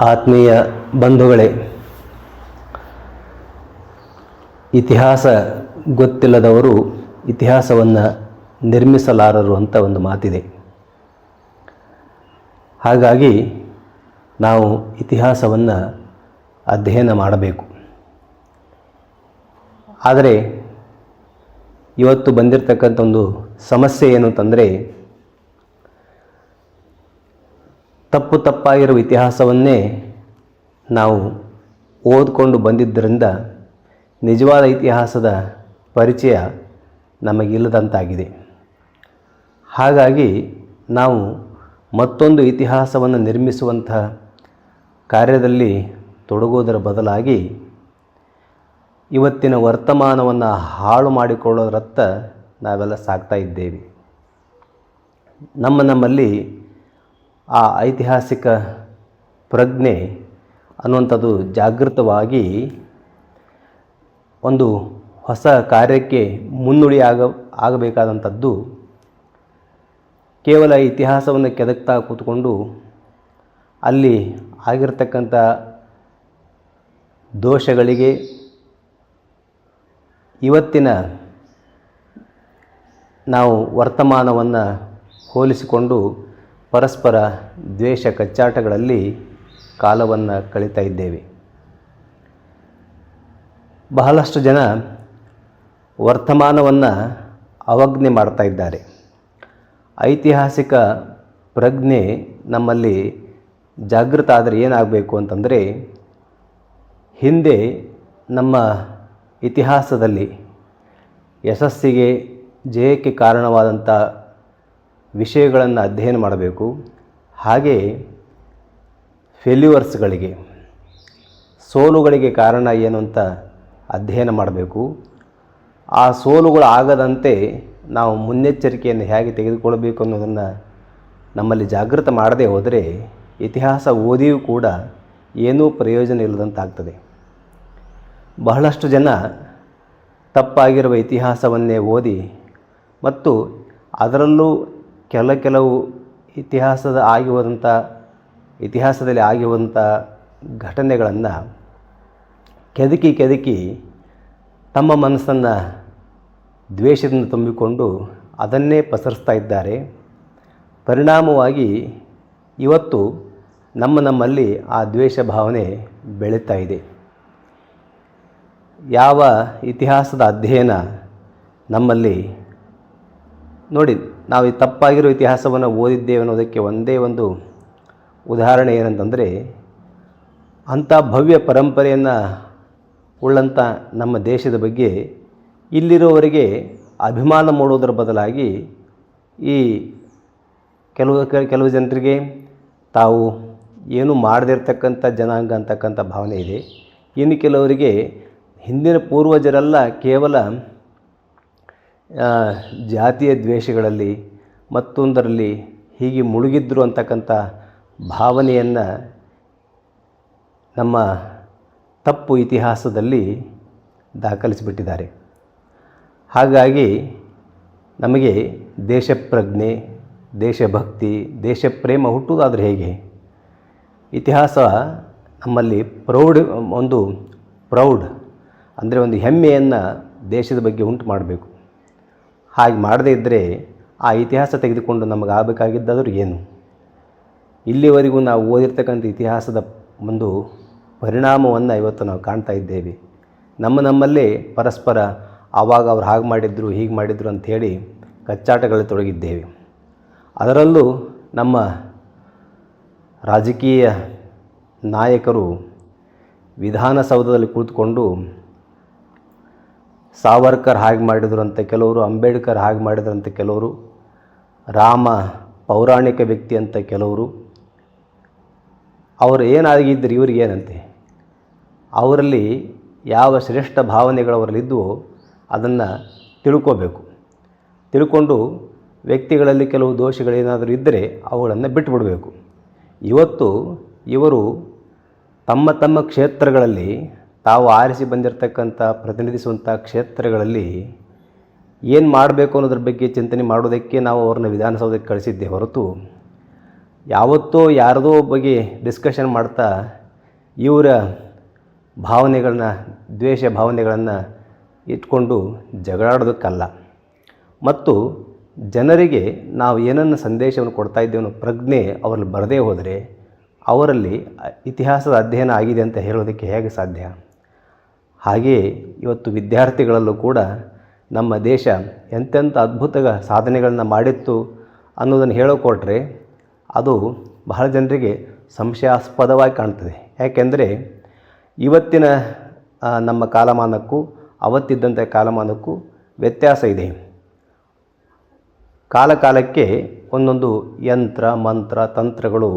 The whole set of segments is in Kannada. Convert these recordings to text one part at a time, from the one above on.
ಆತ್ಮೀಯ ಬಂಧುಗಳೇ, ಇತಿಹಾಸ ಗೊತ್ತಿಲ್ಲದವರು ಇತಿಹಾಸವನ್ನು ನಿರ್ಮಿಸಲಾರರು ಅಂತ ಒಂದು ಮಾತಿದೆ. ಹಾಗಾಗಿ ನಾವು ಇತಿಹಾಸವನ್ನು ಅಧ್ಯಯನ ಮಾಡಬೇಕು. ಆದರೆ ಇವತ್ತು ಬಂದಿರತಕ್ಕಂಥ ಒಂದು ಸಮಸ್ಯೆ ಏನು ಅಂತಂದರೆ ತಪ್ಪು ತಪ್ಪಾಗಿರುವ ಇತಿಹಾಸವನ್ನೇ ನಾವು ಓದ್ಕೊಂಡು ಬಂದಿದ್ದರಿಂದ ನಿಜವಾದ ಇತಿಹಾಸದ ಪರಿಚಯ ನಮಗಿಲ್ಲದಂತಾಗಿದೆ. ಹಾಗಾಗಿ ನಾವು ಮತ್ತೊಂದು ಇತಿಹಾಸವನ್ನು ನಿರ್ಮಿಸುವಂತಹ ಕಾರ್ಯದಲ್ಲಿ ತೊಡಗುವುದರ ಬದಲಾಗಿ ಇವತ್ತಿನ ವರ್ತಮಾನವನ್ನು ಹಾಳು ಮಾಡಿಕೊಳ್ಳೋದರತ್ತ ನಾವೆಲ್ಲ ಸಾಗ್ತಾ ಇದ್ದೇವೆ. ನಮ್ಮ ನಮ್ಮಲ್ಲಿ ಆ ಐತಿಹಾಸಿಕ ಪ್ರಜ್ಞೆ ಅನ್ನುವಂಥದ್ದು ಜಾಗೃತವಾಗಿ ಒಂದು ಹೊಸ ಕಾರ್ಯಕ್ಕೆ ಮುನ್ನುಡಿ ಆಗ, ಆಗಬೇಕಾದಂಥದ್ದು ಕೇವಲ ಇತಿಹಾಸವನ್ನು ಕೆದಕ್ತಾ ಕೂತ್ಕೊಂಡು ಅಲ್ಲಿ ಆಗಿರತಕ್ಕಂಥ ದೋಷಗಳಿಗೆ ಇವತ್ತಿನ ನಾವು ವರ್ತಮಾನವನ್ನು ಹೋಲಿಸಿಕೊಂಡು ಪರಸ್ಪರ ದ್ವೇಷ ಕಚ್ಚಾಟಗಳಲ್ಲಿ ಕಾಲವನ್ನು ಕಳೀತಾ ಇದ್ದೇವೆ. ಬಹಳಷ್ಟು ಜನ ವರ್ತಮಾನವನ್ನು ಅವಜ್ಞೆ ಮಾಡ್ತಾ ಇದ್ದಾರೆ. ಐತಿಹಾಸಿಕ ಪ್ರಜ್ಞೆ ನಮ್ಮಲ್ಲಿ ಜಾಗೃತ ಆದರೆ ಏನಾಗಬೇಕು ಅಂತಂದರೆ, ಹಿಂದೆ ನಮ್ಮ ಇತಿಹಾಸದಲ್ಲಿ ಯಶಸ್ಸಿಗೆ ಜಯಕ್ಕೆ ಕಾರಣವಾದಂಥ ವಿಷಯಗಳನ್ನು ಅಧ್ಯಯನ ಮಾಡಬೇಕು. ಹಾಗೆ ಫೇಲ್ಯೂವರ್ಸ್ಗಳಿಗೆ, ಸೋಲುಗಳಿಗೆ ಕಾರಣ ಏನು ಅಂತ ಅಧ್ಯಯನ ಮಾಡಬೇಕು. ಆ ಸೋಲುಗಳು ಆಗದಂತೆ ನಾವು ಮುನ್ನೆಚ್ಚರಿಕೆಯನ್ನು ಹೇಗೆ ತೆಗೆದುಕೊಳ್ಳಬೇಕು ಅನ್ನೋದನ್ನು ನಮ್ಮಲ್ಲಿ ಜಾಗೃತ ಮಾಡದೇ ಹೋದರೆ ಇತಿಹಾಸ ಓದಿಯೂ ಕೂಡ ಏನೂ ಪ್ರಯೋಜನ ಇಲ್ಲದಂತಾಗ್ತದೆ. ಬಹಳಷ್ಟು ಜನ ತಪ್ಪಾಗಿರುವ ಇತಿಹಾಸವನ್ನೇ ಓದಿ ಮತ್ತು ಅದರಲ್ಲೂ ಕೆಲ ಕೆಲವು ಇತಿಹಾಸದ ಆಗಿ ಹೋದಂಥ, ಇತಿಹಾಸದಲ್ಲಿ ಆಗಿರುವಂಥ ಘಟನೆಗಳನ್ನು ಕೆದಕಿ ಕೆದಕಿ ತಮ್ಮ ಮನಸ್ಸನ್ನು ದ್ವೇಷದಿಂದ ತುಂಬಿಕೊಂಡು ಅದನ್ನೇ ಪಸರಿಸ್ತಾ ಇದ್ದಾರೆ. ಪರಿಣಾಮವಾಗಿ ಇವತ್ತು ನಮ್ಮ ನಮ್ಮಲ್ಲಿ ಆ ದ್ವೇಷ ಭಾವನೆ ಬೆಳೀತಾ ಇದೆ. ಯಾವ ಇತಿಹಾಸದ ಅಧ್ಯಯನ ನಮ್ಮಲ್ಲಿ ನೋಡಿ ನಾವು ಈ ತಪ್ಪಾಗಿರೋ ಇತಿಹಾಸವನ್ನು ಓದಿದ್ದೇವೆ ಅನ್ನೋದಕ್ಕೆ ಒಂದೇ ಒಂದು ಉದಾಹರಣೆ ಏನಂತಂದರೆ, ಅಂಥ ಭವ್ಯ ಪರಂಪರೆಯನ್ನು ಉಳ್ಳಂಥ ನಮ್ಮ ದೇಶದ ಬಗ್ಗೆ ಇಲ್ಲಿರೋವರಿಗೆ ಅಭಿಮಾನ ಮೂಡೋದರ ಬದಲಾಗಿ ಈ ಕೆಲವು ಕೆಲವು ಜನರಿಗೆ ತಾವು ಏನು ಮಾಡದಿರ್ತಕ್ಕಂಥ ಜನಾಂಗ ಅಂತಕ್ಕಂಥ ಭಾವನೆ ಇದೆ. ಇನ್ನು ಕೆಲವರಿಗೆ ಹಿಂದಿನ ಪೂರ್ವಜರೆಲ್ಲ ಕೇವಲ ಜಾತಿಯ ದ್ವೇಷಗಳಲ್ಲಿ ಮತ್ತೊಂದರಲ್ಲಿ ಹೀಗೆ ಮುಳುಗಿದ್ರು ಅಂತಕ್ಕಂಥ ಭಾವನೆಯನ್ನು ನಮ್ಮ ತಪ್ಪು ಇತಿಹಾಸದಲ್ಲಿ ದಾಖಲಿಸಿಬಿಟ್ಟಿದ್ದಾರೆ. ಹಾಗಾಗಿ ನಮಗೆ ದೇಶಪ್ರಜ್ಞೆ, ದೇಶಭಕ್ತಿ, ದೇಶಪ್ರೇಮ ಹುಟ್ಟುವುದಾದರೆ ಹೇಗೆ? ಇತಿಹಾಸ ನಮ್ಮಲ್ಲಿ ಪ್ರೌಢ, ಒಂದು ಪ್ರೌಢ, ಅಂದರೆ ಒಂದು ಹೆಮ್ಮೆಯನ್ನು ದೇಶದ ಬಗ್ಗೆ ಉಂಟು ಮಾಡಬೇಕು. ಹಾಗೆ ಮಾಡದೇ ಇದ್ದರೆ ಆ ಇತಿಹಾಸ ತೆಗೆದುಕೊಂಡು ನಮಗೆ ಆಗಬೇಕಾಗಿದ್ದಾದರೂ ಏನು? ಇಲ್ಲಿವರೆಗೂ ನಾವು ಓದಿರ್ತಕ್ಕಂಥ ಇತಿಹಾಸದ ಒಂದು ಪರಿಣಾಮವನ್ನು ಇವತ್ತು ನಾವು ಕಾಣ್ತಾ ಇದ್ದೇವೆ. ನಮ್ಮ ನಮ್ಮಲ್ಲೇ ಪರಸ್ಪರ ಆವಾಗ ಅವ್ರು ಹಾಗೆ ಮಾಡಿದ್ರು, ಹೀಗೆ ಮಾಡಿದ್ರು ಅಂಥೇಳಿ ಕಚ್ಚಾಟಗಳಲ್ಲಿ ತೊಡಗಿದ್ದೇವೆ. ಅದರಲ್ಲೂ ನಮ್ಮ ರಾಜಕೀಯ ನಾಯಕರು ವಿಧಾನಸೌಧದಲ್ಲಿ ಕುಳಿತುಕೊಂಡು ಸಾವರ್ಕರ್ ಹಾಗೆ ಮಾಡಿದ್ರು ಅಂತ ಕೆಲವರು, ಅಂಬೇಡ್ಕರ್ ಹಾಗೆ ಮಾಡಿದ್ರು ಅಂತ ಕೆಲವರು, ರಾಮ ಪೌರಾಣಿಕ ವ್ಯಕ್ತಿ ಅಂತ ಕೆಲವರು. ಅವರು ಏನಾಗಿದ್ದರು, ಇವ್ರಿಗೆ ಏನಂತೆ? ಅವರಲ್ಲಿ ಯಾವ ಶ್ರೇಷ್ಠ ಭಾವನೆಗಳು ಅವರಲ್ಲಿದ್ದವೋ ಅದನ್ನು ತಿಳ್ಕೋಬೇಕು. ತಿಳ್ಕೊಂಡು ವ್ಯಕ್ತಿಗಳಲ್ಲಿ ಕೆಲವು ದೋಷಗಳೇನಾದರೂ ಇದ್ದರೆ ಅವುಗಳನ್ನು ಬಿಟ್ಟುಬಿಡಬೇಕು ಇವತ್ತು ಇವರು ತಮ್ಮ ತಮ್ಮ ಕ್ಷೇತ್ರಗಳಲ್ಲಿ ತಾವು ಆರಿಸಿ ಬಂದಿರತಕ್ಕಂಥ ಪ್ರತಿನಿಧಿಸುವಂಥ ಕ್ಷೇತ್ರಗಳಲ್ಲಿ ಏನು ಮಾಡಬೇಕು ಅನ್ನೋದ್ರ ಬಗ್ಗೆ ಚಿಂತನೆ ಮಾಡೋದಕ್ಕೆ ನಾವು ಅವ್ರನ್ನ ವಿಧಾನಸೌಧಕ್ಕೆ ಕಳಿಸಿದ್ದೆ ಹೊರತು ಯಾವತ್ತೋ ಯಾರದೋ ಬಗ್ಗೆ ಡಿಸ್ಕಷನ್ ಮಾಡ್ತಾ ಇವರ ಭಾವನೆಗಳನ್ನ, ದ್ವೇಷ ಭಾವನೆಗಳನ್ನು ಇಟ್ಕೊಂಡು ಜಗಳಾಡೋದಕ್ಕಲ್ಲ. ಮತ್ತು ಜನರಿಗೆ ನಾವು ಏನನ್ನು ಸಂದೇಶವನ್ನು ಕೊಡ್ತಾ ಇದ್ದೇವೆ ಪ್ರಜ್ಞೆ ಅವರಲ್ಲಿ ಬರದೇ ಹೋದರೆ ಅವರಲ್ಲಿ ಇತಿಹಾಸದ ಅಧ್ಯಯನ ಆಗಿದೆ ಅಂತ ಹೇಳೋದಕ್ಕೆ ಹೇಗೆ ಸಾಧ್ಯ? ಹಾಗೆಯೇ ಇವತ್ತು ವಿದ್ಯಾರ್ಥಿಗಳಲ್ಲೂ ಕೂಡ ನಮ್ಮ ದೇಶ ಎಂತೆಂಥ ಅದ್ಭುತ ಸಾಧನೆಗಳನ್ನು ಮಾಡಿತ್ತು ಅನ್ನೋದನ್ನು ಹೇಳೋಕೊಟ್ರೆ ಅದು ಬಹಳ ಜನರಿಗೆ ಸಂಶಯಾಸ್ಪದವಾಗಿ ಕಾಣ್ತದೆ. ಯಾಕೆಂದರೆ ಇವತ್ತಿನ ನಮ್ಮ ಕಾಲಮಾನಕ್ಕೂ ಅವತ್ತಿದ್ದಂಥ ಕಾಲಮಾನಕ್ಕೂ ವ್ಯತ್ಯಾಸ ಇದೆ. ಕಾಲ ಕಾಲಕ್ಕೆ ಒಂದೊಂದು ಯಂತ್ರ, ಮಂತ್ರ, ತಂತ್ರಗಳು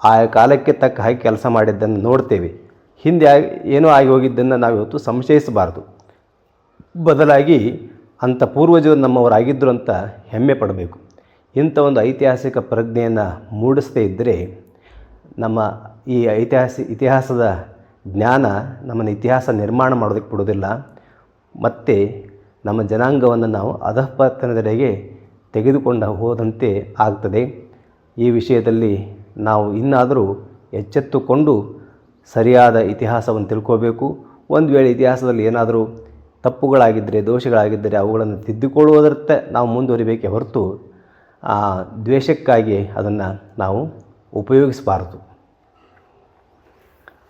ಆ ಕಾಲಕ್ಕೆ ತಕ್ಕ ಹಾಗೆ ಕೆಲಸ ಮಾಡಿದ್ದನ್ನು ನೋಡ್ತೇವೆ. ಹಿಂದೆ ಏನೋ ಆಗಿ ಹೋಗಿದ್ದನ್ನು ನಾವು ಇವತ್ತು ಸಂಶಯಿಸಬಾರ್ದು. ಬದಲಾಗಿ ಅಂಥ ಪೂರ್ವಜರು ನಮ್ಮವರಾಗಿದ್ದರು ಅಂತ ಹೆಮ್ಮೆ ಪಡಬೇಕು. ಇಂಥ ಒಂದು ಐತಿಹಾಸಿಕ ಪ್ರಜ್ಞೆಯನ್ನು ಮೂಡಿಸದೇ ಇದ್ದರೆ ನಮ್ಮ ಈ ಐತಿಹಾಸಿ, ಇತಿಹಾಸದ ಜ್ಞಾನ ನಮ್ಮನ್ನು ಇತಿಹಾಸ ನಿರ್ಮಾಣ ಮಾಡೋದಕ್ಕೆ ಬಿಡೋದಿಲ್ಲ. ಮತ್ತು ನಮ್ಮ ಜನಾಂಗವನ್ನು ನಾವು ಅಧಃಪತನದೆಡೆಗೆ ತೆಗೆದುಕೊಂಡು ಹೋದಂತೆ ಆಗ್ತದೆ. ಈ ವಿಷಯದಲ್ಲಿ ನಾವು ಇನ್ನಾದರೂ ಎಚ್ಚೆತ್ತುಕೊಂಡು ಸರಿಯಾದ ಇತಿಹಾಸವನ್ನು ತಿಳ್ಕೋಬೇಕು. ಒಂದು ವೇಳೆ ಇತಿಹಾಸದಲ್ಲಿ ಏನಾದರೂ ತಪ್ಪುಗಳಾಗಿದ್ದರೆ, ದೋಷಗಳಾಗಿದ್ದರೆ ಅವುಗಳನ್ನು ತಿದ್ದುಕೊಳ್ಳುವುದರತ್ತ ನಾವು ಮುಂದುವರಿಬೇಕೇ ಹೊರತು ಆ ದ್ವೇಷಕ್ಕಾಗಿ ಅದನ್ನು ನಾವು ಉಪಯೋಗಿಸಬಾರದು.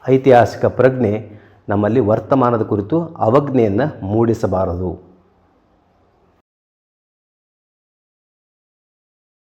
ಐತಿಹಾಸಿಕ ಪ್ರಜ್ಞೆ ನಮ್ಮಲ್ಲಿ ವರ್ತಮಾನದ ಕುರಿತು ಅವಜ್ಞೆಯನ್ನು ಮೂಡಿಸಬಾರದು.